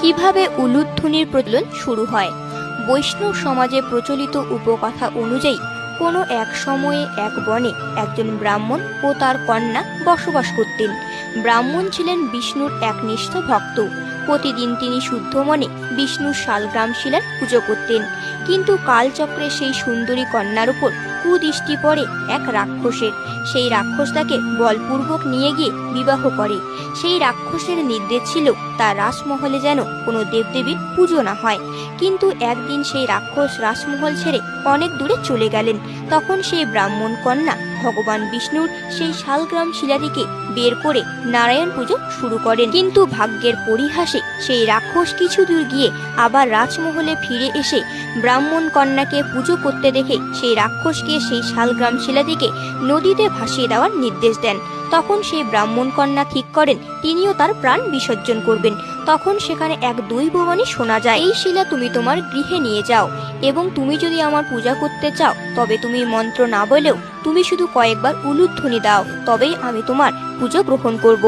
কীভাবে উলুধ্বনির প্রচলন শুরু হয়? বৈষ্ণব সমাজে প্রচলিত উপকথা অনুযায়ী, কোনো এক সময়ে এক বনে একজন ব্রাহ্মণ ও তার কন্যা বসবাস করতেন। ব্রাহ্মণ ছিলেন বিষ্ণুর একনিষ্ঠ ভক্ত। প্রতিদিন তিনি শুদ্ধ মনে বিষ্ণুর শালগ্রাম শিলার পুজো করতেন। কিন্তু কালচক্রে সেই সুন্দরী কন্যার উপর কুদৃষ্টি পড়ে এক রাক্ষসের। সেই রাক্ষস তাকে বলপূর্বক নিয়ে গিয়ে বিবাহ করে। সেই রাক্ষসের নির্দেশ ছিল, তার রাসমহলে যেন কোনো দেবদেবীর পুজো না হয়। কিন্তু একদিন সেই রাক্ষস রাসমহল ছেড়ে অনেক দূরে চলে গেলেন। তখন সেই ব্রাহ্মণ কন্যা, ভগবান বিষ্ণুর সেই শালগ্রাম শিলাটিকে বের করে নারায়ণ পুজো শুরু করেন। কিন্তু ভাগ্যের পরিহাসে সেই রাক্ষস কিছু দূর গিয়ে আবার রাজমহলে ফিরে এসে ব্রাহ্মণ কন্যাকে পুজো করতে দেখে সেই রাক্ষসকে সেই শালগ্রাম শিলাটিকে নদীতে ভাসিয়ে দেওয়ার নির্দেশ দেন। তখন সেই ব্রাহ্মণ কন্যা ঠিক করেন, তিনিও তার প্রাণ বিসর্জন করবেন। তখন সেখানে এক দৈববাণী শোনা যায়, এই শিলা তুমি তোমার গৃহে নিয়ে যাও এবং তুমি যদি আমার পূজা করতে চাও, তবে তুমি মন্ত্র না বলেও তুমি শুধু কয়েকবার উলুধ্বনি দাও, তবেই আমি তোমার পুজো গ্রহণ করব।